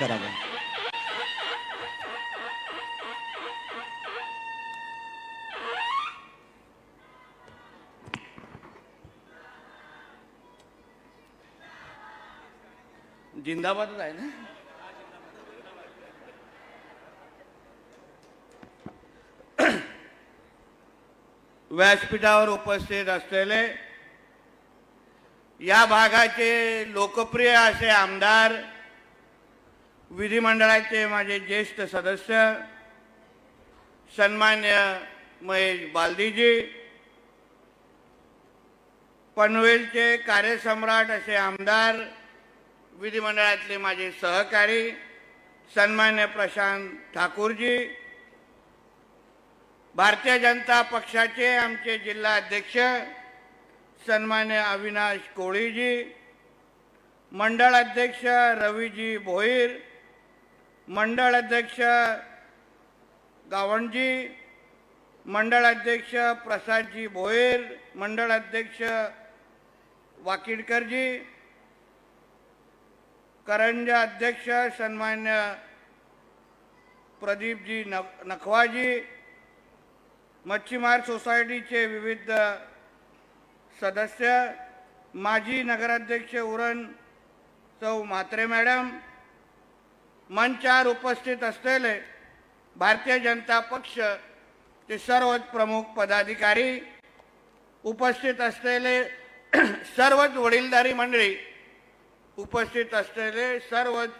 करावं. जिंदाबादच आहे ना? व्यासपीठावर उपस्थित असलेले या भागाचे लोकप्रिय असे आमदार विधिमंडळाचे माझे ज्येष्ठ सदस्य सन्मान्य महेश बालदीजी पनवेलचे कार्यसम्राट असे आमदार विधिमंडळातले माझे सहकारी सन्मान्य प्रशांत ठाकूरजी भारतीय जनता पक्षाचे आमचे जिल्हा अध्यक्ष सन्मान्य अविनाश कोळीजी मंडळ अध्यक्ष रवीजी भोईर मंडळ अध्यक्ष गावणजी मंडळ अध्यक्ष प्रसादजी भोयर मंडळ अध्यक्ष वाकिडकरजी करंज अध्यक्ष सन्मान्य प्रदीपजी नख नखवाजी मच्छीमार सोसायटीचे विविध सदस्य माजी नगराध्यक्ष उरण चौ म्हात्रे मॅडम मंचावर उपस्थित असलेले भारतीय जनता पक्ष ते सर्वच प्रमुख पदाधिकारी उपस्थित असलेले सर्वच वडीलधारी मंडळी उपस्थित असलेले सर्वच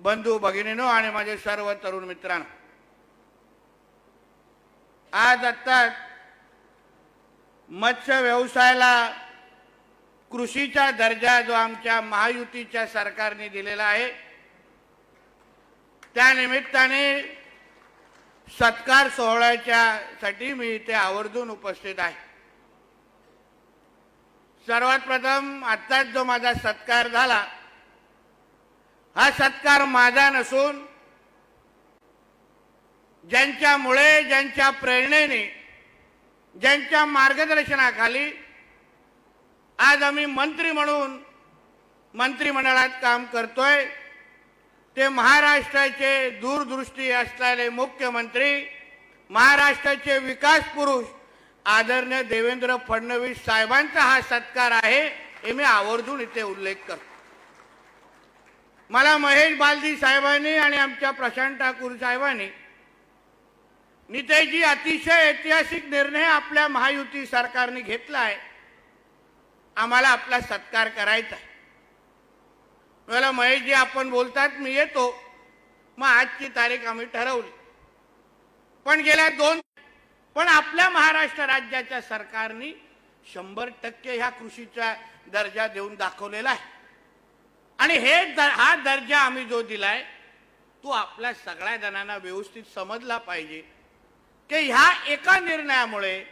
बंधू भगिनीनो आणि माझे सर्व तरुण मित्रांनो. आज आत्ताच मत्स्य व्यवसायाला कृषीचा दर्जा जो आमच्या महायुतीच्या सरकारने दिलेला आहे त्या निमित्ताने सत्कार सोहळ्याच्या साठी मी इथे आवर्जून उपस्थित आहे. सर्वात प्रथम आत्ताच जो माझा सत्कार झाला हा सत्कार माझा नसून ज्यांच्यामुळे ज्यांच्या प्रेरणेने ज्यांच्या मार्गदर्शनाखाली आज आम्ही मंत्री म्हणून मंत्रिमंडळात काम करतोय ते महाराष्ट्राचे दूरदृष्टी असलेले मुख्यमंत्री महाराष्ट्राचे विकास पुरुष आदरणीय देवेंद्र फडणवीस साहेबांचा हा सत्कार आहे हे मी आवर्जून इथे उल्लेख करतो. मला महेश बालदी साहेबांनी आणि आमच्या प्रशांत ठाकूर साहेबांनी नितेजी अतिशय ऐतिहासिक निर्णय आपल्या महायुती सरकारने घेतला आहे. आम्हाला आपला सत्कार करायचा आहे. मला महेशजी आपण बोलतात मी येतो. मग आजची तारीख आम्ही ठरवली. पण गेल्या दोन पण आपल्या महाराष्ट्र राज्याच्या सरकारने शंभर टक्के ह्या कृषीचा दर्जा देऊन दाखवलेला आहे. आणि हे द- हा दर्जा आम्ही जो दिलाय तो आपल्या सगळ्या जणांना व्यवस्थित समजला पाहिजे. की ह्या एका निर्णयामुळे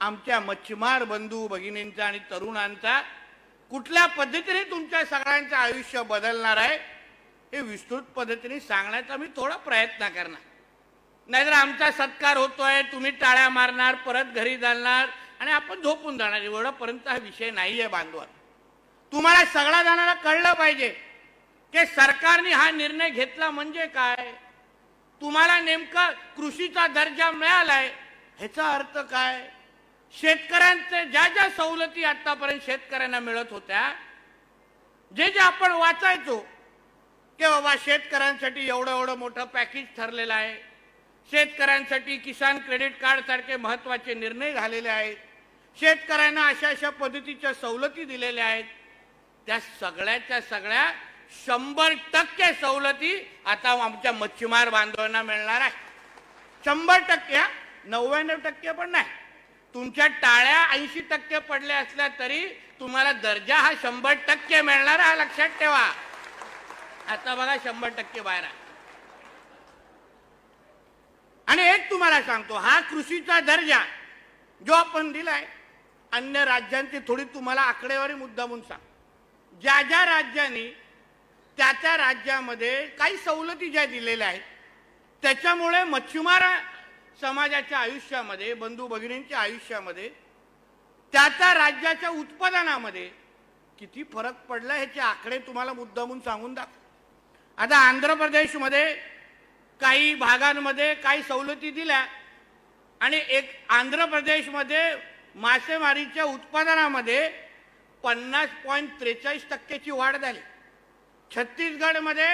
आमच्या मच्छीमार बंधू भगिनींचा आणि तरुणांचा कुठल्या पद्धतीने तुमच्या सगळ्यांचं आयुष्य बदलणार आहे हे विस्तृत पद्धतीने सांगण्याचा मी थोडा प्रयत्न करणार. नाहीतर आमचा सत्कार होतोय तुम्ही टाळ्या मारणार परत घरी जाणार आणि आपण झोपून जाणार. एवढापर्यंत हा विषय नाही आहे बांधवा तुम्हाला सगळ्या जणांना कळलं पाहिजे की सरकारने हा निर्णय घेतला म्हणजे काय? तुम्हाला नेमका कृषीचा दर्जा मिळालाय ह्याचा अर्थ काय? शेतकऱ्यांचे ज्या ज्या सवलती आतापर्यंत शेतकऱ्यांना मिळत होत्या जे जे आपण वाचायचो की बाबा शेतकऱ्यांसाठी एवढं एवढं मोठं पॅकेज ठरलेलं आहे शेतकऱ्यांसाठी किसान क्रेडिट कार्ड सारखे महत्त्वाचे निर्णय झालेले आहेत शेतकऱ्यांना अशा अशा पद्धतीच्या सवलती दिलेल्या आहेत त्या सगळ्याच्या सगळ्या शंभर टक्के सवलती आता आमच्या मच्छीमार बांधवांना मिळणार आहे. शंभर टक्के नव्याण्णव टक्के पण नाही. तुमच्या टाळ्या ऐंशी टक्के पडल्या असल्या तरी तुम्हाला दर्जा हा शंभर टक्के मिळणार हा लक्षात ठेवा. आता बघा शंभर टक्के बाहेर आणि एक तुम्हाला सांगतो हा कृषीचा दर्जा जो आपण दिलाय अन्य राज्यांची थोडी तुम्हाला आकडेवारी मुद्दा म्हणून सांग. ज्या ज्या राज्यांनी त्या त्या राज्यामध्ये काही सवलती ज्या दिलेल्या आहेत त्याच्यामुळे मच्छीमार समाजाच्या आयुष्यामध्ये बंधू भगिनींच्या आयुष्यामध्ये त्या त्या राज्याच्या उत्पादनामध्ये किती फरक पडला ह्याचे आकडे तुम्हाला मुद्दामून सांगून दाखव. आता आंध्र प्रदेशमध्ये काही भागांमध्ये काही सवलती दिल्या आणि एक आंध्र प्रदेशमध्ये मासेमारीच्या उत्पादनामध्ये पन्नास पॉईंट त्रेचाळीस टक्क्याची वाढ झाली. छत्तीसगडमध्ये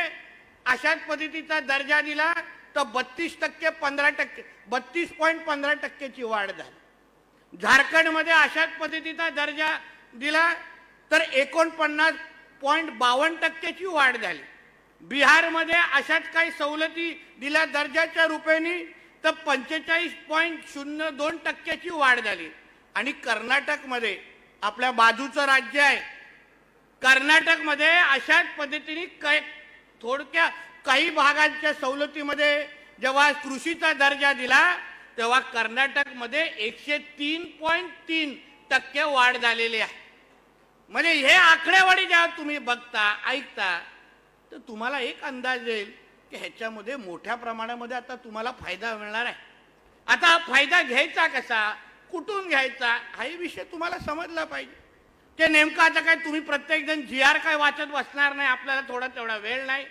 अशाच पद्धतीचा दर्जा दिला तर बत्तीस टक्के पंधरा टक्के. बत्तीस पॉईंट पंधरा टक्क्याची वाढ झाली. झारखंडमध्ये अशाच पद्धतीचा दर्जा दिला तर एकोणपन्नास पॉईंट बावन्न टक्क्याची वाढ झाली. बिहारमध्ये अशाच काही सवलती दिल्या दर्जाच्या रुपयाने तर पंचेचाळीस पॉईंट शून्य दोन टक्क्याची वाढ झाली. आणि कर्नाटकमध्ये आपल्या बाजूचं राज्य आहे. कर्नाटकमध्ये अशाच पद्धतीने काही थोडक्या काही भागांच्या सवलतीमध्ये जेव्हा कृषीचा दर्जा दिला तेव्हा कर्नाटकमध्ये एकशे तीन पॉईंट तीन टक्के वाढ झालेली आहे. म्हणजे हे आकडेवाडी जेव्हा तुम्ही बघता ऐकता तर तुम्हाला एक अंदाज येईल की ह्याच्यामध्ये मोठ्या प्रमाणामध्ये आता तुम्हाला फायदा मिळणार आहे. आता हा फायदा घ्यायचा कसा कुठून घ्यायचा हाही विषय तुम्हाला समजला पाहिजे. ते नेमकं आता काय तुम्ही प्रत्येक जण जी आर काय वाचत बसणार नाही आपल्याला थोडा तेवढा वेळ नाही.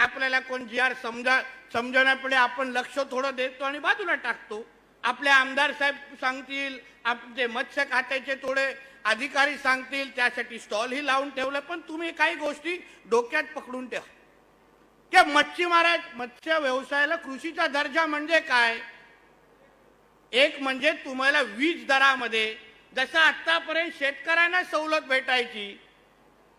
आपल्याला कोण जी आर समजा समजवण्यापुढे आपण लक्ष थोडं देतो आणि बाजूला टाकतो. आपले आमदार साहेब सांगतील आपले मत्स्य खात्याचे थोडे अधिकारी सांगतील त्यासाठी स्टॉलही लावून ठेवलं पण तुम्ही काही गोष्टी डोक्यात पकडून ठेवा. की मच्छीमारा मत्स्य व्यवसायाला कृषीचा दर्जा म्हणजे काय? एक म्हणजे तुम्हाला वीज दरामध्ये जसं आतापर्यंत शेतकऱ्यांना सवलत भेटायची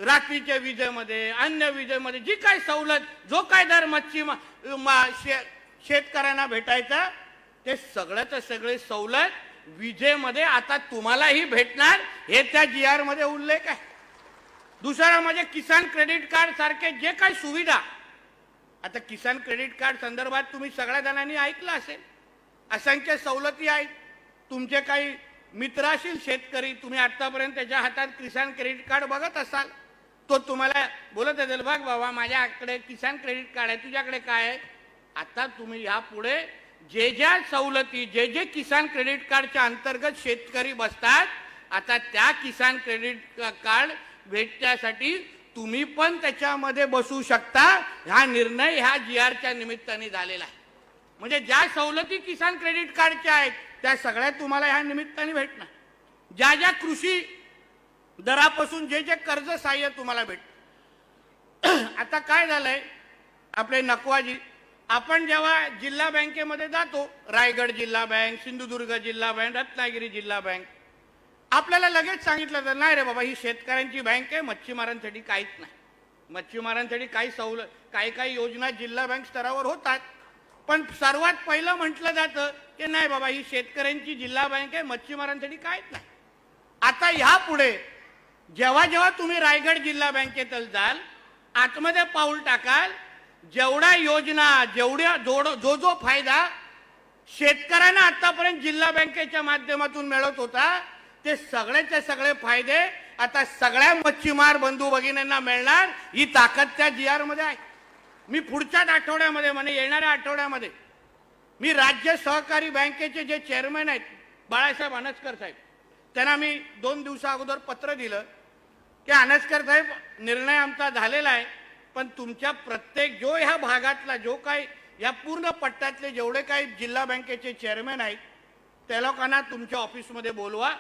रात्रीच्या विजेमध्ये अन्य विजेमध्ये जी काय सवलत जो काय दर मच्छी मा- मा- शे- शेतकऱ्यांना भेटायचा ते सगळ्याच सगळे सवलत विजेमध्ये आता तुम्हालाही भेटणार हे त्या जी आरमध्ये उल्लेख आहे. दुसरा म्हणजे किसान क्रेडिट कार्ड सारखे जे काही सुविधा आता किसान क्रेडिट कार्ड संदर्भात तुम्ही सगळ्या जणांनी ऐकलं असेल. असंख्य सवलती आहेत. तुमचे काही मित्र असतील शेतकरी तुम्ही आतापर्यंत त्याच्या हातात किसान क्रेडिट कार्ड बघत असाल. तो तुम्हाला बोलत असेल बघ बाबा माझ्याकडे किसान क्रेडिट कार्ड आहे तुझ्याकडे काय आहे? आता तुम्ही यापुढे जे ज्या सवलती जे जे किसान क्रेडिट कार्डच्या अंतर्गत शेतकरी बसतात आता त्या किसान क्रेडिट कार्ड भेटण्यासाठी तुम्ही पण त्याच्यामध्ये बसू शकता. हा निर्णय ह्या जी आरच्या निमित्ताने झालेला आहे. म्हणजे ज्या सवलती किसान क्रेडिट कार्डच्या आहेत त्या सगळ्या तुम्हाला ह्या निमित्ताने भेटणार. ज्या ज्या कृषी दरापासून जे जे कर्ज सहाय्य तुम्हाला भेट आता काय झालंय? आपले नकवाजी. आपण जेव्हा जिल्हा बँकेमध्ये जातो रायगड जिल्हा बँक सिंधुदुर्ग जिल्हा बँक रत्नागिरी जिल्हा बँक आपल्याला लगेच सांगितलं तर नाही रे बाबा ही शेतकऱ्यांची बँक आहे मच्छीमारांसाठी काहीच नाही. मच्छीमारांसाठी काही सवलत काही काही योजना जिल्हा बँक स्तरावर होतात. पण सर्वात पहिलं म्हटलं जातं की नाही बाबा ही शेतकऱ्यांची जिल्हा बँक आहे मच्छीमारांसाठी काहीच नाही. आता ह्यापुढे जेव्हा जेव्हा तुम्ही रायगड जिल्हा बँकेत जाल आतमध्ये पाऊल टाकाल जेवढ्या योजना जेवढ्या जो जो फायदा शेतकऱ्यांना आतापर्यंत जिल्हा बँकेच्या माध्यमातून मिळत होता ते सगळ्याचे सगळे फायदे आता सगळ्या मच्छीमार बंधू भगिनींना मिळणार ही ताकद त्या जी आरमध्ये आहे. मी पुढच्याच आठवड्यामध्ये म्हणजे येणाऱ्या आठवड्यामध्ये मी राज्य सहकारी बँकेचे जे चेअरमॅन आहेत बाळासाहेब अनसकर साहेब त्यांना मी दोन दिवसा अगोदर पत्र दिलं. की अनस्कर साहेब निर्णय आमचा झालेला आहे पण तुमच्या प्रत्येक जो ह्या भागातला जो काही या पूर्ण पट्ट्यातले जेवढे काही जिल्हा बँकेचे चेअरमॅन आहेत त्या लोकांना तुमच्या ऑफिसमध्ये बोलवा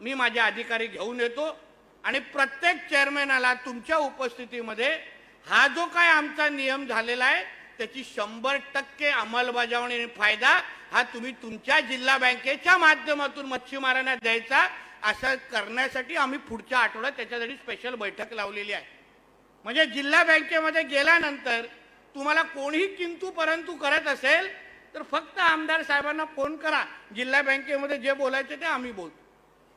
मी माझे अधिकारी घेऊन येतो आणि प्रत्येक चेअरमॅनाला तुमच्या उपस्थितीमध्ये हा जो काय आमचा नियम झालेला आहे त्याची शंभर टक्के अंमलबजावणी आणि फायदा हा तुम्ही तुमच्या जिल्हा बँकेच्या माध्यमातून मच्छीमारांना द्यायचा असं करण्यासाठी आम्ही पुढच्या आठवड्यात त्याच्यासाठी स्पेशल बैठक लावलेली आहे. म्हणजे जिल्हा बँकेमध्ये गेल्यानंतर तुम्हाला कोणीही किंतू परंतु करत असेल तर फक्त आमदार साहेबांना फोन करा. जिल्हा बँकेमध्ये जे बोलायचे ते आम्ही बोलतो.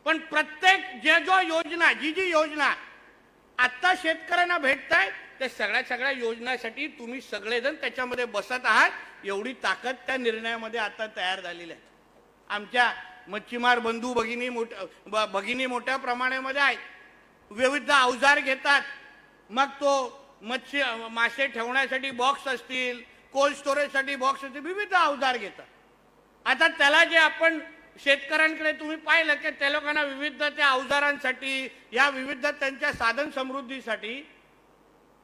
पण प्रत्येक जे जो योजना जी जी योजना आत्ता शेतकऱ्यांना भेटत आहे त्या सगळ्या सगळ्या योजनासाठी तुम्ही सगळेजण त्याच्यामध्ये बसत आहात. एवढी ताकद त्या निर्णयामध्ये आता तयार झालेली आहे. आमच्या मच्छीमार बंधू भगिनी मोठ्या ब- भगिनी मोठ्या प्रमाणामध्ये आहेत. विविध अवजार घेतात. मग तो मच्छी मासे ठेवण्यासाठी बॉक्स असतील कोल्ड स्टोरेजसाठी बॉक्स असतील विविध अवजार घेतात. आता त्याला जे आपण शेतकऱ्यांकडे तुम्ही पाहिलं की त्या लोकांना विविध त्या अवजारांसाठी या विविध त्यांच्या साधन समृद्धीसाठी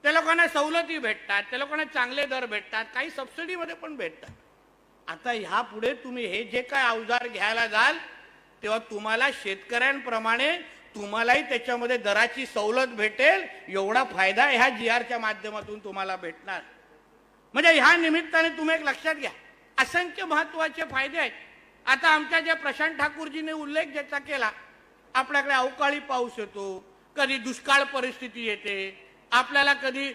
त्या लोकांना सवलती भेटतात त्या लोकांना चांगले दर भेटतात काही सबसिडीमध्ये पण भेटतात. आता ह्या पुढे तुम्ही हे जे काय अवजार घ्यायला जाल तेव्हा तुम्हाला शेतकऱ्यांप्रमाणे तुम्हालाही त्याच्यामध्ये दराची सवलत भेटेल एवढा फायदा ह्या जी आरच्या माध्यमातून तुम्हाला भेटणार. म्हणजे ह्या निमित्ताने तुम्ही एक लक्षात घ्या. असंख्य महत्त्वाचे फायदे आहेत. आता आमच्या ज्या प्रशांत ठाकूरजीने उल्लेख ज्याचा केला आपल्याकडे अवकाळी पाऊस येतो कधी दुष्काळ परिस्थिती येते आपल्याला कधी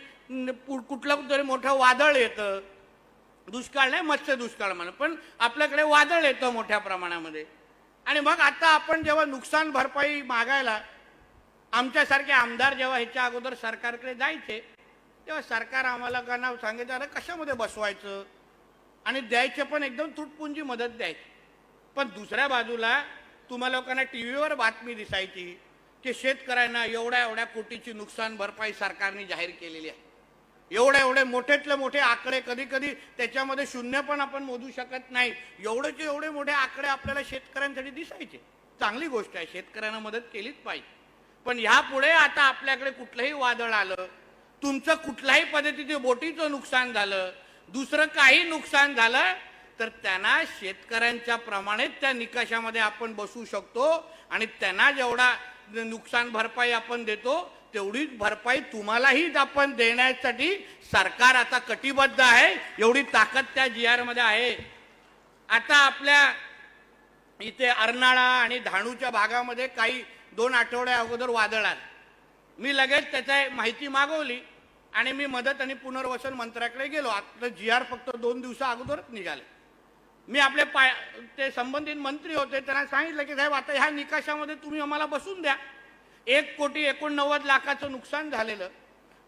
पु- कुठलं तरी मोठं वादळ येतं दुष्काळ नाही मत्स्य दुष्काळ म्हणा पण आपल्याकडे वादळ येतं मोठ्या प्रमाणामध्ये. आणि मग आता आपण जेव्हा नुकसान भरपाई मागायला आमच्यासारखे आमदार जेव्हा ह्याच्या अगोदर सरकारकडे जायचे तेव्हा सरकार आम्हाला का नाव अरे कशामध्ये बसवायचं? आणि द्यायचे पण एकदम तुटपुंजी मदत द्यायची. पण दुसऱ्या बाजूला तुम्हा लोकांना टी व्हीवर बातमी दिसायची की शेतकऱ्यांना एवढ्या एवढ्या कोटीची नुकसान भरपाई सरकारने जाहीर केलेली आहे. एवढे एवढे मोठेतले मोठे आकडे कधी कधी त्याच्यामध्ये शून्य पण आपण मोजू शकत नाही. एवढेचे एवढे मोठे आकडे आपल्याला शेतकऱ्यांसाठी दिसायचे. चांगली गोष्ट आहे शेतकऱ्यांना मदत केलीच पाहिजे. पण ह्यापुढे आता आपल्याकडे कुठलंही वादळ आलं तुमचं कुठल्याही पद्धतीचे बोटीचं नुकसान झालं दुसरं काही नुकसान झालं तर त्यांना शेतकऱ्यांच्या प्रमाणेच त्या निकषामध्ये आपण बसू शकतो आणि त्यांना जेवढा नुकसान भरपाई आपण देतो तेवढीच भरपाई तुम्हालाही आपण देण्यासाठी सरकार आता कटिबद्ध आहे एवढी ताकद त्या जी आरमध्ये आहे. आता आपल्या इथे अर्नाळा आणि धाणूच्या भागामध्ये काही दोन आठवड्या अगोदर वादळ आलं. मी लगेच त्याचा माहिती मागवली आणि मी मदत आणि पुनर्वसन मंत्र्याकडे गेलो. आता जी आर फक्त दोन दिवसा अगोदरच निघाले. मी आपले पाय ते संबंधित मंत्री होते त्यांना सांगितलं की साहेब आता ह्या निकषामध्ये तुम्ही आम्हाला बसून द्या. एक कोटी एकोणनव्वद लाखाचं नुकसान झालेलं.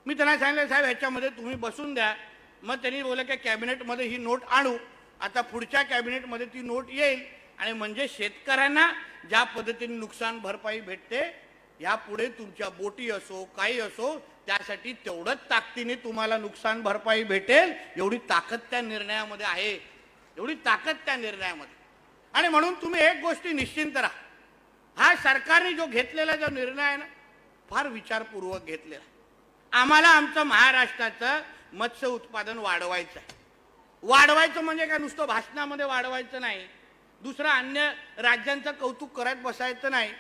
मी त्यांना सांगितलं साहेब ह्याच्यामध्ये तुम्ही बसून द्या. मग त्यांनी बोललं की कॅबिनेटमध्ये ही नोट आणू. आता पुढच्या कॅबिनेटमध्ये ती नोट येईल आणि म्हणजे शेतकऱ्यांना ज्या पद्धतीने नुकसान भरपाई भेटते यापुढे तुमच्या बोटी असो काही असो त्यासाठी तेवढंच ताकदीने तुम्हाला नुकसान भरपाई भेटेल. एवढी ताकद त्या निर्णयामध्ये आहे. एवढी ताकद त्या निर्णयामध्ये. आणि म्हणून तुम्ही एक गोष्टी निश्चिंत राहा. हा सरकारने जो घेतलेला जो निर्णय आहे ना फार विचारपूर्वक घेतलेला. आम्हाला आमचं महाराष्ट्राचं मत्स्य उत्पादन वाढवायचं आहे. वाढवायचं म्हणजे काय? नुसतं भाषणामध्ये वाढवायचं नाही. दुसरं अन्य राज्यांचं कौतुक करत बसायचं नाही.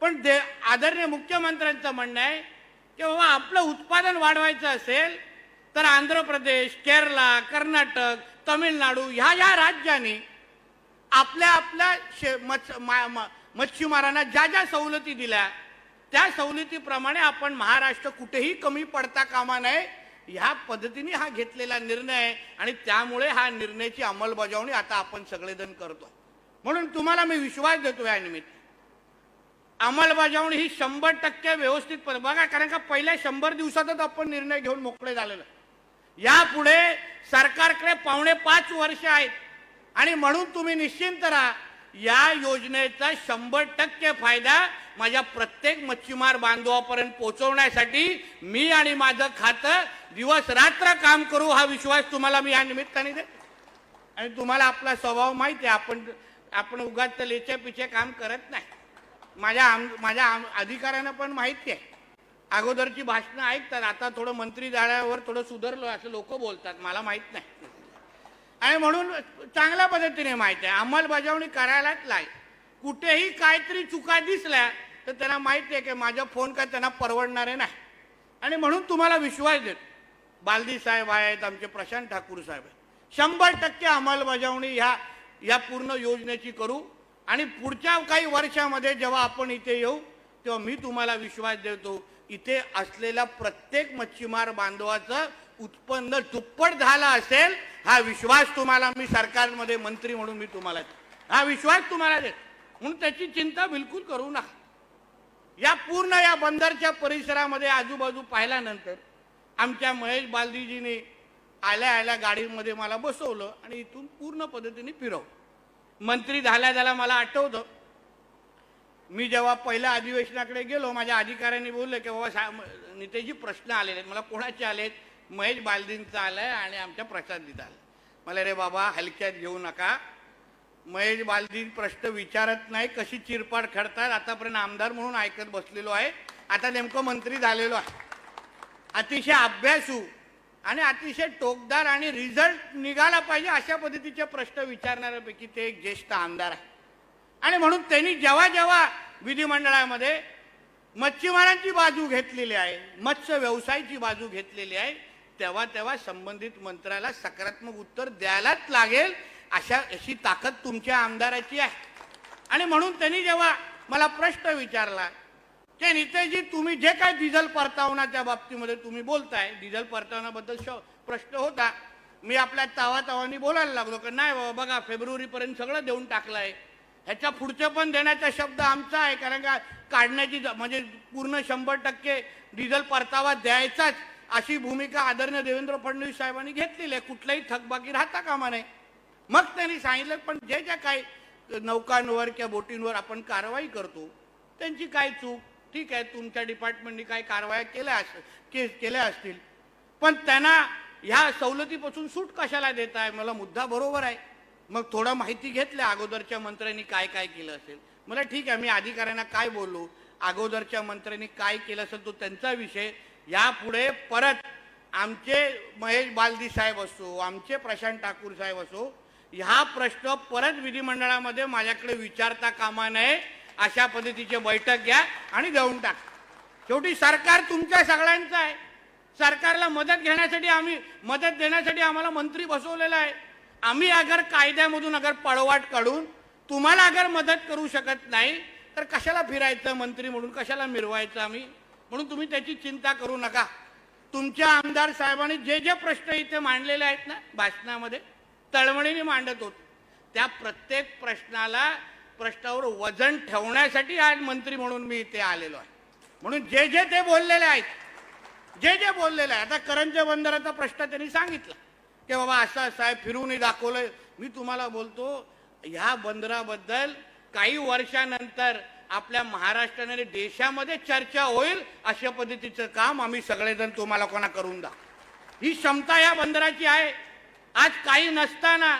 पण दे आदरणीय मुख्यमंत्र्यांचं म्हणणं आहे की बाबा आपलं उत्पादन वाढवायचं असेल तर आंध्र प्रदेश केरला कर्नाटक तमिळनाडू ह्या या राज्यांनी आपल्या आपल्या शे मत्स्य मा- मा- मच्छीमारांना ज्या ज्या सवलती दिल्या त्या सवलतीप्रमाणे आपण महाराष्ट्र कुठेही कमी पडता कामा नये. ह्या पद्धतीने हा घेतलेला निर्णय आहे आणि त्यामुळे हा निर्णयाची अंमलबजावणी आता आपण सगळेजण करतो म्हणून तुम्हाला मी विश्वास देतो या निमित्त. अंमलबजावणी ही शंभर टक्के व्यवस्थित बघा कारण का पहिल्या शंभर दिवसातच आपण निर्णय घेऊन मोकळे झालेलो. यापुढे सरकारकडे पावणे पाच वर्ष आहेत. आणि म्हणून तुम्ही निश्चिंत राहा या योजनेचा शंभर टक्के फायदा माझ्या प्रत्येक मच्छीमार बांधवापर्यंत पोहोचवण्यासाठी मी आणि माझं खातं दिवस रात्र काम करू हा विश्वास तुम्हाला मी या निमित्ताने देतो. आणि तुम्हाला आपला स्वभाव माहिती आहे आपण आपण उगाच लेचे पिचे काम करत नाही. माझ्या आम माझ्या आम अधिकाऱ्यांना पण माहिती आहे. अगोदरची भाषणं ऐकतात आता थोडं मंत्री झाल्यावर थोडं सुधरलो असं लोक बोलतात मला माहीत नाही. आणि म्हणून चांगल्या पद्धतीने माहीत आहे. अंमलबजावणी करायलाच लाय कुठेही काहीतरी चुका दिसल्या तर त्यांना माहिती आहे की माझा फोन काय त्यांना परवडणारे नाही. आणि म्हणून तुम्हाला विश्वास देतो. बालदी साहेब आहेत आमचे प्रशांत ठाकूर साहेब आहेत. शंभर टक्के अंमलबजावणी ह्या या पूर्ण योजनेची करू. आणि पुढच्या काही वर्षामध्ये जेव्हा आपण इथे येऊ तेव्हा मी तुम्हाला विश्वास देतो इथे असलेल्या प्रत्येक मच्छीमार बांधवाचं उत्पन्न दुप्पट झालं असेल हा विश्वास तुम्हाला मी सरकारमध्ये मंत्री म्हणून मी तुम्हाला हा विश्वास तुम्हाला देत. म्हणून त्याची चिंता बिलकुल करू नका. या पूर्ण या बंदरच्या परिसरामध्ये आजूबाजू पाहिल्यानंतर आमच्या महेश बालदीजीने आल्या आल्या गाडीमध्ये मला बसवलं आणि इथून पूर्ण पद्धतीने फिरवलं. मंत्री झाल्या झाल्या मला आठवतं. मी जेव्हा पहिल्या अधिवेशनाकडे गेलो माझ्या अधिकाऱ्यांनी बोलले की बाबा सा नितेजी प्रश्न आलेले आहेत. मला कोणाचे आलेत? महेश बालदिनचं आलं आहे आणि आमच्या प्रसादजीचा आलं मला रे बाबा हलक्यात घेऊ नका. महेश बालदी प्रश्न विचारत नाही कशी चिरपाड खडतात आतापर्यंत आमदार म्हणून ऐकत बसलेलो आहे. आता नेमकं मंत्री झालेलो आहे. अतिशय अभ्यासू आणि अतिशय टोकदार आणि रिझल्ट निघाला पाहिजे अशा पद्धतीचे प्रश्न विचारणाऱ्यापैकी ते एक ज्येष्ठ आमदार आहे. आणि म्हणून त्यांनी जेव्हा जेव्हा विधिमंडळामध्ये मच्छीमारांची बाजू घेतलेली आहे मत्स्य व्यवसायाची बाजू घेतलेली आहे तेव्हा तेव्हा संबंधित मंत्र्याला सकारात्मक उत्तर द्यायलाच लागेल अशा अशी ताकद तुमच्या आमदाराची आहे. आणि म्हणून त्यांनी जेव्हा मला प्रश्न विचारला ते नितेशजी तुम्ही जे काय डिझेल परतावण्याच्या बाबतीमध्ये तुम्ही बोलताय डिझेल परतावण्याबद्दल श प्रश्न होता. मी आपल्या तावा तावानी बोलायला लागलो की नाही बाबा बघा फेब्रुवारीपर्यंत सगळं देऊन टाकलं आहे ह्याच्या पुढचे पण देण्याचा शब्द आमचा आहे कारण का काढण्याची ज- म्हणजे पूर्ण शंभर टक्के डिझेल परतावा द्यायचाच. अशी भूमिका आदरणीय देवेंद्र फडणवीस साहेबांनी घेतलेली आहे. कुठलाही थकबाकी राहता कामा नये. मग त्यांनी सांगितलं पण जे ज्या काही नौकांवर किंवा बोटींवर आपण कारवाई करतो त्यांची काय चूक? ठीक आहे तुमच्या डिपार्टमेंटनी काही कारवाया केल्या अस के केल्या असतील. पण त्यांना ह्या सवलतीपासून सूट कशाला देत आहे? मला मुद्दा बरोबर आहे. मग थोडं माहिती घेतल्या अगोदरच्या मंत्र्यांनी काय काय केलं असेल? मला ठीक आहे मी अधिकाऱ्यांना काय बोललो? अगोदरच्या मंत्र्यांनी काय केलं असेल? तो त्यांचा विषय. यापुढे परत आमचे महेश बालदी साहेब असो आमचे प्रशांत ठाकूर साहेब असो ह्या प्रश्न परत विधिमंडळामध्ये माझ्याकडे विचारता कामा नये अशा पद्धतीची बैठक घ्या आणि देऊन टाक. शेवटी सरकार तुमच्या सगळ्यांचं आहे. सरकारला मदत घेण्यासाठी आम्ही मदत देण्यासाठी आम्हाला मंत्री बसवलेला आहे. आम्ही अगर कायद्यामधून अगर पळवाट काढून तुम्हाला अगर मदत करू शकत नाही तर कशाला फिरायचं मंत्री म्हणून? कशाला मिरवायचं आम्ही? म्हणून तुम्ही त्याची चिंता करू नका. तुमच्या आमदार साहेबांनी जे जे प्रश्न इथे मांडलेले आहेत ना भाषणामध्ये तळमळीने मांडत होत. त्या प्रत्येक प्रश्नाला प्रश्नावर वजन ठेवण्यासाठी आज मंत्री म्हणून मी इथे आलेलो आहे. म्हणून जे जे ते बोललेले आहेत जे जे बोललेले आहे आता करंजे बंदराचा प्रश्न त्यांनी सांगितला. की बाबा असा साहेब फिरूनही दाखवलंय मी तुम्हाला बोलतो ह्या बंदराबद्दल काही वर्षानंतर आपल्या महाराष्ट्राने आणि देशामध्ये चर्चा होईल अशा पद्धतीचं काम आम्ही सगळेजण तुम्हाला कोणा करून दा ही क्षमता या बंदराची आहे. आज काही नसताना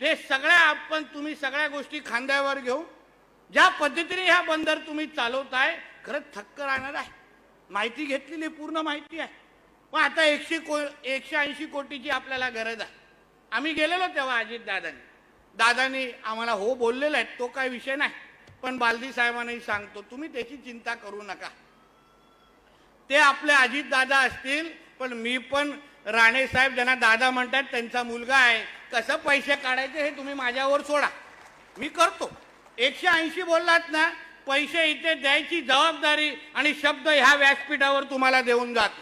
हे सगळ्या आपण तुम्ही सगळ्या गोष्टी खांद्यावर घेऊ ज्या पद्धतीने ह्या बंदर तुम्ही चालवताय खरंच थक्क राहणार आहे. माहिती घेतलेली पूर्ण माहिती आहे. पण आता एकशे को एकशे ऐंशी कोटीची आपल्याला गरज आहे. आम्ही गेलेलो तेव्हा अजित दादांनी दादानी आम्हाला हो बोललेला आहे तो काय विषय नाही. पण बालदी साहेबांनाही सांगतो तुम्ही त्याची चिंता करू नका. ते आपले अजित दादा असतील पण मी पण राणे साहेब ज्यांना दादा म्हणतात त्यांचा मुलगा आहे. कसं पैसे काढायचे हे तुम्ही माझ्यावर सोडा. मी करतो. एकशे ऐंशी बोललात ना पैसे इथे द्यायची जबाबदारी आणि शब्द ह्या व्यासपीठावर तुम्हाला देऊन जातो.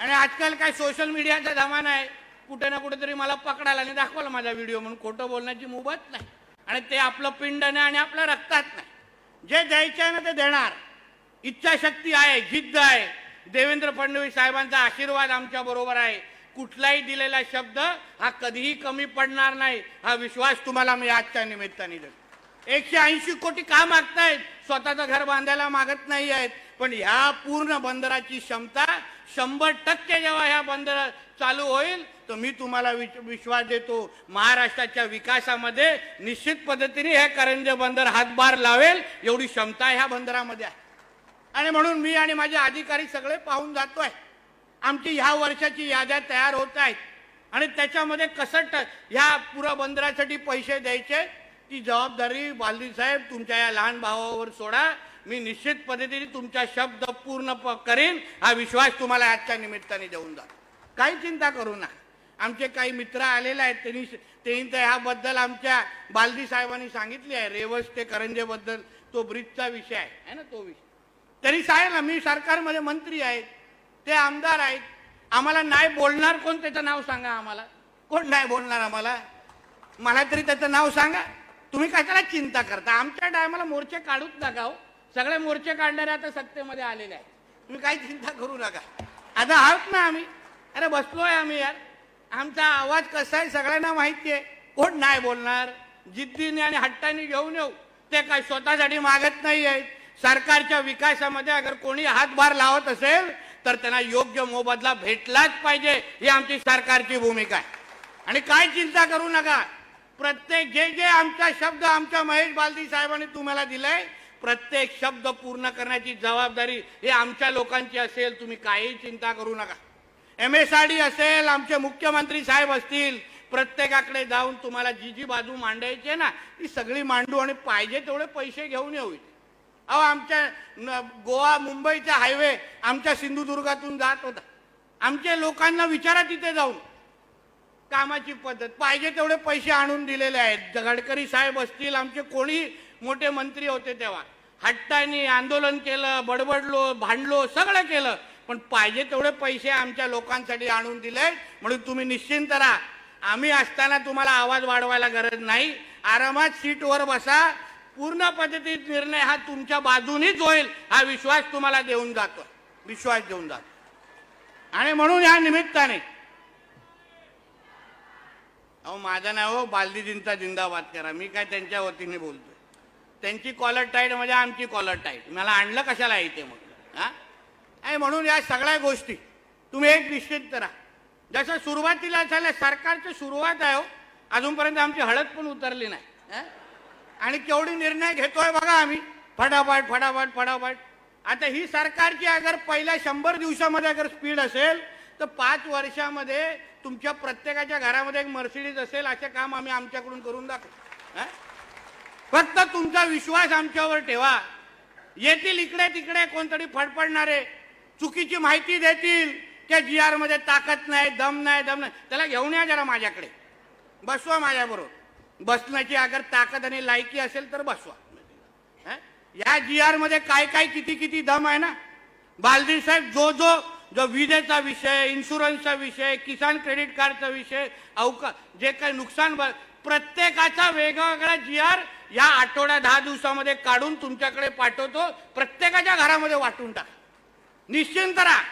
आणि आजकाल काय सोशल मीडियाचा जमाना आहे. कुठे ना कुठेतरी मला पकडायला आणि दाखवायला माझा व्हिडिओ म्हणून खोटं बोलण्याची मुबत नाही. आणि ते आपलं पिंड नाही आणि आपल्या रक्तात नाही. जे द्यायचं आहे ना ते देणार. इच्छाशक्ती आहे जिद्द आहे. देवेंद्र फडणवीस साहेबांचा आशीर्वाद आमच्या बरोबर आहे. कुठलाही दिलेला शब्द हा कधीही कमी पडणार नाही. हा विश्वास तुम्हाला मी आजच्या निमित्ताने देतो. एकशे ऐंशी कोटी का मागतायत? स्वतःचं घर बांधायला मागत नाही आहेत. पण ह्या पूर्ण बंदराची क्षमता शंभर टक्के जेव्हा ह्या बंदर चालू होईल तर मी तुम्हाला विश्वास देतो महाराष्ट्राच्या विकासामध्ये निश्चित पद्धतीने हे करंजे बंदर हातभार लावेल एवढी क्षमता ह्या बंदरामध्ये आहे. आणि म्हणून मी आणि माझे अधिकारी सगळे पाहून जातोय. आमची ह्या वर्षाची याद्या तयार होत आहेत. आणि त्याच्यामध्ये कसं ट ह्या पुरा बंदरासाठी पैसे द्यायचे ती जबाबदारी बालदी साहेब तुमच्या या लहान भावावर सोडा. मी निश्चित पद्धतीने तुमचा शब्द पूर्ण प- करीन. हा विश्वास तुम्हाला आजच्या निमित्ताने देऊन जातो. काही चिंता करू नका. आमचे काही मित्र आलेले आहेत त्यांनी त्यांनी तर ह्याबद्दल आमच्या बालदी साहेबांनी सांगितले आहे रेवस ते करंजेबद्दल तो ब्रिजचा विषय आहे है ना तो विषय. तरी सांगितलं मी सरकारमध्ये मंत्री आहेत ते आमदार आहेत आम्हाला नाही बोलणार कोण त्याचं नाव सांगा आम्हाला? कोण नाही बोलणार आम्हाला? मला तरी त्याचं नाव सांगा. तुम्ही कशाला चिंता करता? आमच्या टायमाला मोर्चे काढूच नका हो. सगळे मोर्चे काढणारे आता सत्तेमध्ये आलेले आहेत. तुम्ही काही चिंता करू नका. आता आहोत ना आम्ही. अरे बसलोय आम्ही यार. आमचा आवाज कसा आहे सगळ्यांना माहिती आहे. कोण नाही बोलणार? जिद्दीने आणि हट्टाने घेऊन येऊ. ते काय स्वतःसाठी मागत नाही आहेत. सरकारच्या विकासामध्ये अगर कोणी हातभार लावत असेल तर त्यांना योग्य मोबदला भेटलाच पाहिजे ही आमची सरकारची भूमिका आहे. आणि काय चिंता करू नका. प्रत्येक जे जे आमचा शब्द आमच्या महेश बालदी साहेबांनी तुम्हाला दिलाय प्रत्येक शब्द पूर्ण करण्याची जबाबदारी हे आमच्या लोकांची असेल. तुम्ही काही चिंता करू नका. एम एस आर डी असेल आमचे मुख्यमंत्री साहेब असतील प्रत्येकाकडे जाऊन तुम्हाला जी जी बाजू मांडायची आहे ना ती सगळी मांडू आणि पाहिजे तेवढे पैसे घेऊन येऊ अहो आमच्या गोवा मुंबईचा हायवे आमच्या सिंधुदुर्गातून जात होता. आमच्या लोकांना विचारा तिथे जाऊन. कामाची पद्धत पाहिजे तेवढे पैसे आणून दिलेले आहेत. गडकरी साहेब असतील आमचे कोणी मोठे मंत्री होते तेव्हा. हट्टानी आंदोलन केलं बडबडलो भांडलो सगळं केलं. पण पाहिजे तेवढे पैसे आमच्या लोकांसाठी आणून दिले म्हणून तुम्ही निश्चिंत राहा. आम्ही असताना तुम्हाला आवाज वाढवायला गरज नाही. आरामात सीटवर बसा. पूर्ण पद्धतीत निर्णय हा तुमच्या बाजूनीच होईल हा विश्वास तुम्हाला देऊन जातो विश्वास देऊन जातो. आणि म्हणून या निमित्ताने. अहो माझं नाव हो बालदीजींचा जिंदाबाद करा. मी काय त्यांच्या वतीने बोलतोय. त्यांची कॉलर टाईट म्हणजे आमची कॉलर टाईट. मला आणलं कशाला इथे मग? हा? आणि म्हणून या सगळ्या गोष्टी तुम्ही एक निश्चित करा जसं सुरुवातीला झालं सरकारची सुरुवात आहे हो. अजूनपर्यंत आमची हळद पण उतरली नाही आणि केवढी निर्णय घेतोय बघा आम्ही. फटाफट फटाफट फटाफट. आता ही सरकारची अगर पहिल्या शंभर दिवसामध्ये अगर स्पीड असेल तर पाच वर्षामध्ये तुमच्या प्रत्येकाच्या घरामध्ये एक मर्सिडीज असेल असे काम आम्ही आमच्याकडून करून दाखवू फक्त तुमचा विश्वास आमच्यावर ठेवा. येतील इकडे तिकडे कोणतरी फडफडणारे. चुकीची माहिती देतील. त्या जी आरमध्ये ताकद नाही दम नाही दम नाही. त्याला घेऊन या जरा माझ्याकडे. बसवा माझ्याबरोबर. बसण्याची अगर ताकद आणि लायकी असेल तर बसवा. या जी आरमध्ये काय काय किती किती दम आहे ना? बालदी साहेब जो जो जो विजेचा विषय इन्शुरन्सचा विषय किसान क्रेडिट कार्डचा विषय अवका जे काही नुकसान प्रत्येकाचा वेगवेगळा जी आर या आठवड्या दहा दिवसामध्ये काढून तुमच्याकडे पाठवतो. प्रत्येकाच्या घरामध्ये वाटून टाक. निश्चिंत राहा.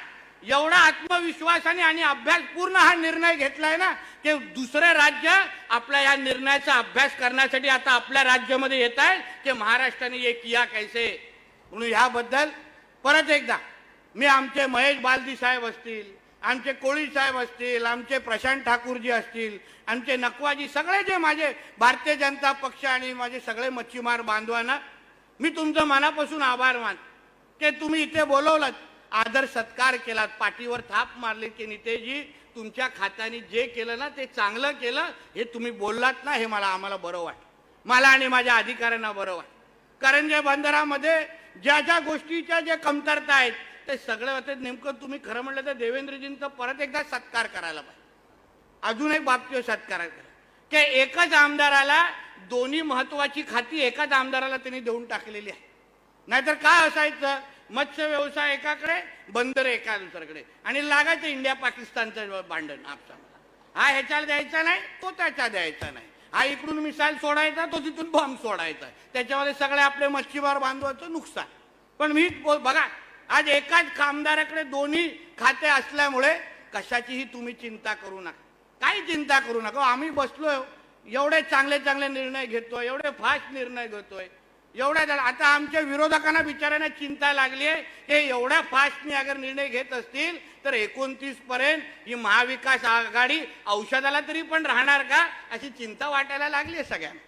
एवढा आत्मविश्वासाने आणि अभ्यास पूर्ण हा निर्णय घेतलाय ना की दुसरे राज्य आपल्या या निर्णयाचा अभ्यास करण्यासाठी आता आपल्या राज्यामध्ये येत आहे की महाराष्ट्राने ये किया कैसे. म्हणून ह्याबद्दल परत एकदा मी आमचे महेश बालदी साहेब असतील आमचे कोळी साहेब असतील आमचे प्रशांत ठाकूरजी असतील आमचे नकवाजी सगळे जे माझे भारतीय जनता पक्ष आणि माझे सगळे मच्छीमार बांधवांना मी तुमचं मनापासून आभार मान की तुम्ही इथे बोलवलं आदर सत्कार केलात पाठीवर थाप मारली की नितेजी तुमच्या खात्याने जे केलं ना ते चांगलं केलं हे तुम्ही बोललात ना हे मला आम्हाला बरं वाट मला आणि माझ्या अधिकाऱ्यांना बरं वाटलं. करंजे बंदरामध्ये ज्या ज्या गोष्टीच्या ज्या कमतरता आहेत ते सगळं होते नेमकं तुम्ही खरं म्हटलं तर देवेंद्रजींचा परत एकदा सत्कार करायला पाहिजे. अजून एक बाबतीवर सत्कार करा. की एकच आमदाराला दोन्ही महत्वाची खाती एकाच आमदाराला त्यांनी देऊन टाकलेली आहे. नाहीतर काय असायचं? मत्स्य व्यवसाय एकाकडे बंदर एका दुसऱ्याकडे आणि लागायचं इंडिया पाकिस्तानचं भांडण आपसामध्ये हा ह्याच्याला द्यायचा नाही तो त्याच्या द्यायचा नाही. हा इकडून मिसाईल सोडायचा तो तिथून बॉम्ब सोडायचा. त्याच्यामध्ये सगळे आपले मच्छीमार बांधवाचं नुकसान. पण मी बोल- बघा आज एकाच कामदाराकडे दोन्ही खाते असल्यामुळे कशाचीही तुम्ही चिंता करू नका. काही चिंता करू नका. आम्ही बसलोय एवढे चांगले चांगले निर्णय घेतोय एवढे फास्ट निर्णय घेतोय. एवढ्या जण आता आमच्या विरोधकांना बिचाऱ्यांना चिंता लागली आहे. हे एवढ्या फास्टने अगर निर्णय घेत असतील तर एकोणतीस पर्यंत ही महाविकास आघाडी औषधाला तरी पण राहणार का? अशी चिंता वाटायला लागली आहे सगळ्यांना.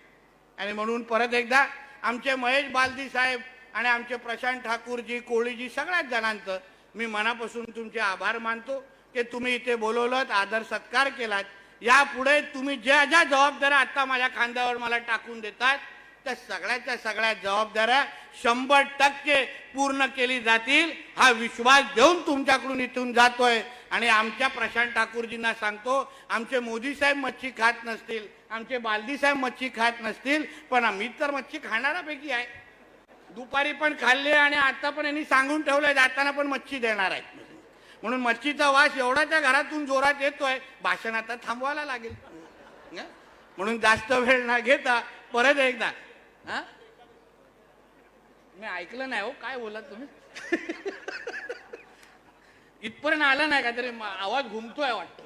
आणि म्हणून परत एकदा आमचे महेश बालदी साहेब आणि आमचे प्रशांत ठाकूरजी कोळीजी सगळ्याच जणांचं मी मनापासून तुमचे आभार मानतो की तुम्ही इथे बोलवलं आदर सत्कार केलात. यापुढे तुम्ही ज्या ज्या जबाबदाऱ्या आत्ता माझ्या खांद्यावर मला टाकून देतात त्या सगळ्याच्या सगळ्या जबाबदाऱ्या शंभर टक्के पूर्ण केली जातील हा विश्वास देऊन तुमच्याकडून इथून जातोय. आणि आमच्या प्रशांत ठाकूरजींना सांगतो आमचे मोदी साहेब मच्छी खात नसतील आमचे बालदी साहेब मच्छी खात नसतील पण आम्ही तर मच्छी खाणाऱ्यापैकी आहे. दुपारी पण खाल्ले आणि आता पण यांनी सांगून ठेवलंय जाताना पण मच्छी देणार आहेत. म्हणून मच्छीचा वास एवढा त्या घरातून जोरात येतोय भाषण आता थांबवायला लागेल. म्हणून जास्त वेळ ना घेता परत एकदा हा? मी ऐकलं नाही हो काय बोलात तुम्ही? इथपर्यंत आलं नाही काहीतरी तरी आवाज घुमतोय वाटतो.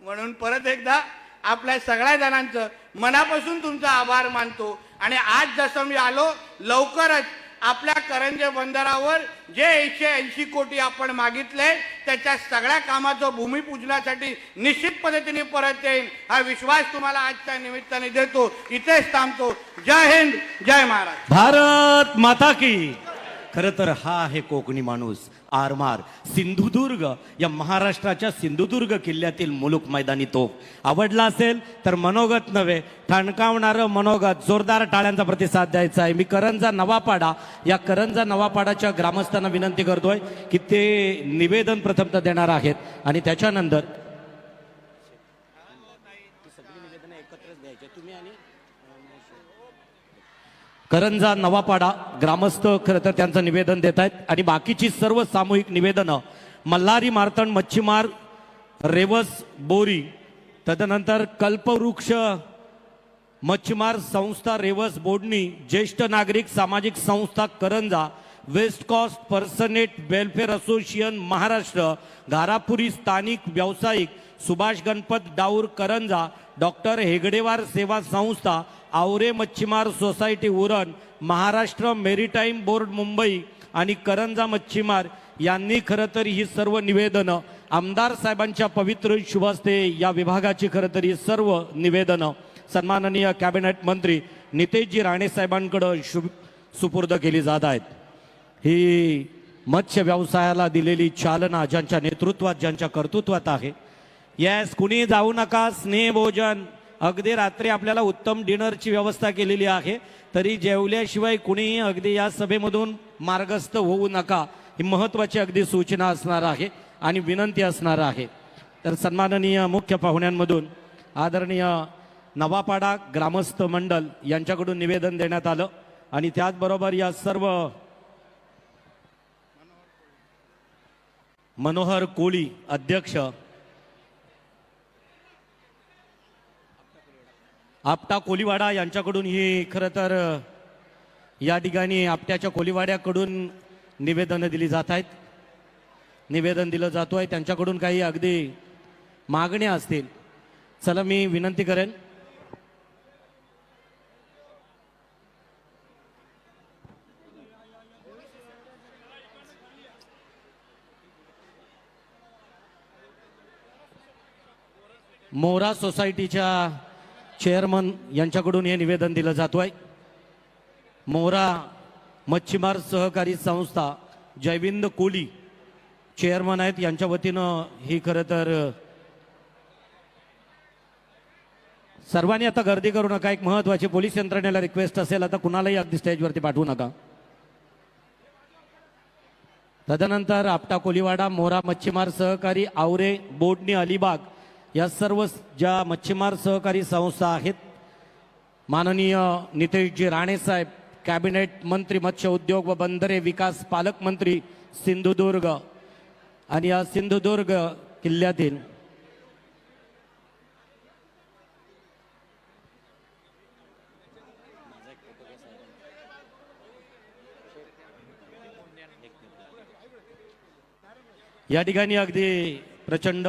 म्हणून परत एकदा आपल्या सगळ्या जणांचं मनापासून तुमचा आभार मानतो. आणि आज जसं मी आलो लवकरच आपल्या करंजे बंदरावर जे एकशे ऐंशी कोटी आपण मागितले त्याच्या सगळ्या कामाचं भूमिपूजनासाठी निश्चित पद्धतीने परत येईल हा विश्वास तुम्हाला आजच्या निमित्ताने देतो. इथेच थांबतो. जय हिंद जय महाराज. भारत माता की. खर तर हा आहे कोकणी माणूस. आरमार सिंधुदुर्ग. या महाराष्ट्राच्या सिंधुदुर्ग किल्ल्यातील मुलुक मैदानी तोफ. आवडला असेल तर मनोगत नव्हे ठणकावणारं मनोगत जोरदार टाळ्यांचा प्रतिसाद द्यायचा आहे. मी करंजा नवापाडा या करंजा नवापाडाच्या ग्रामस्थांना विनंती करतोय की ते निवेदन प्रथमतः देणार आहेत. आणि त्याच्यानंतर करंजा नवापाडा ग्रामस्थ खरं तर त्यांचं निवेदन देत आहेत. आणि बाकीची सर्व सामूहिक निवेदनं मल्हारी मार्तण मच्छीमार रेवस बोरी तदनंतर कल्पवृक्ष मच्छीमार संस्था रेवस बोडणी ज्येष्ठ नागरिक सामाजिक संस्था Karanja west coast purse net welfare association Maharashtra Gharapuri स्थानिक व्यावसायिक सुभाष गणपत डाऊर करंजा डॉक्टर हेगडेवार सेवा संस्था आवरे मच्छीमार society Uran Maharashtra maritime board Mumbai आणि करंजा मच्छीमार यांनी खरं तर ही सर्व निवेदनं आमदार साहेबांच्या पवित्र शुभस्ते या विभागाची खरं तर ही सर्व निवेदनं सन्माननीय कॅबिनेट मंत्री नितेशजी राणे साहेबांकडं सुपूर्द केली जात आहेत. ही मत्स्य व्यवसायाला दिलेली चालना ज्यांच्या नेतृत्वात ज्यांच्या कर्तृत्वात आहे येस कुणी जाऊ नका स्नेहभोजन अगदी रात्री आपल्याला उत्तम डिनरची व्यवस्था केलेली आहे. तरी जेवल्याशिवाय कुणीही अगदी या सभेमधून मार्गस्थ होऊ नका ही महत्वाची अगदी सूचना असणार आहे आणि विनंती असणार आहे. तर सन्माननीय मुख्य पाहुण्यांमधून आदरणीय नवापाडा ग्रामस्थ मंडल यांच्याकडून निवेदन देण्यात आलं आणि त्याचबरोबर या सर्व मनोहर कोळी अध्यक्ष आपटा कोलीवाडा यांच्याकडून ही खरं तर या ठिकाणी आपट्याच्या कोलीवाड्याकडून निवेदनं दिली जात आहेत. निवेदन दिलं जातो आहे त्यांच्याकडून काही अगदी मागण्या असतील. चला मी विनंती करेन. मोरा सोसायटीच्या चेअरमन यांच्याकडून हे निवेदन दिलं जातो आहे मोरा मच्छीमार सहकारी संस्था जयविंद कोली चेअरमन आहेत. यांच्या वतीनं ही खरं तर सर्वांनी आता गर्दी करू नका. एक महत्वाची पोलीस यंत्रणेला रिक्वेस्ट असेल आता कुणालाही अगदी स्टेजवरती पाठवू नका. तदनंतर आपटा कोलीवाडा मोरा मच्छीमार सहकारी आवरे बोडणी अलिबाग या सर्व ज्या मच्छीमार सहकारी संस्था आहेत माननीय नितेशजी राणेसाहेब कॅबिनेट मंत्री मत्स्य उद्योग व बंदरे विकास पालकमंत्री सिंधुदुर्ग आणि या सिंधुदुर्ग किल्ल्यातील या ठिकाणी अगदी प्रचंड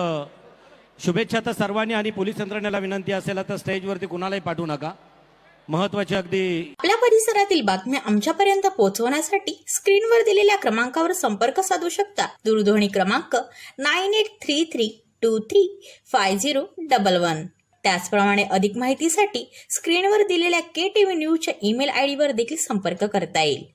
शुभेच्छा तर सर्वांनी आणि पोलीस यंत्रणेला विनंती असेल तर स्टेजवरती कुणालाही पाठवू नका. महत्वाची अगदी आपल्या परिसरातील बातम्या आमच्यापर्यंत पोहोचवण्यासाठी स्क्रीनवर दिलेल्या क्रमांकावर संपर्क साधू शकता. दूरध्वनी क्रमांक nine eight three three two three five zero double one. त्याचप्रमाणे अधिक माहितीसाठी स्क्रीनवर दिलेल्या के टी व्ही न्यूजच्या ईमेल आय डीवर देखील संपर्क करता येईल.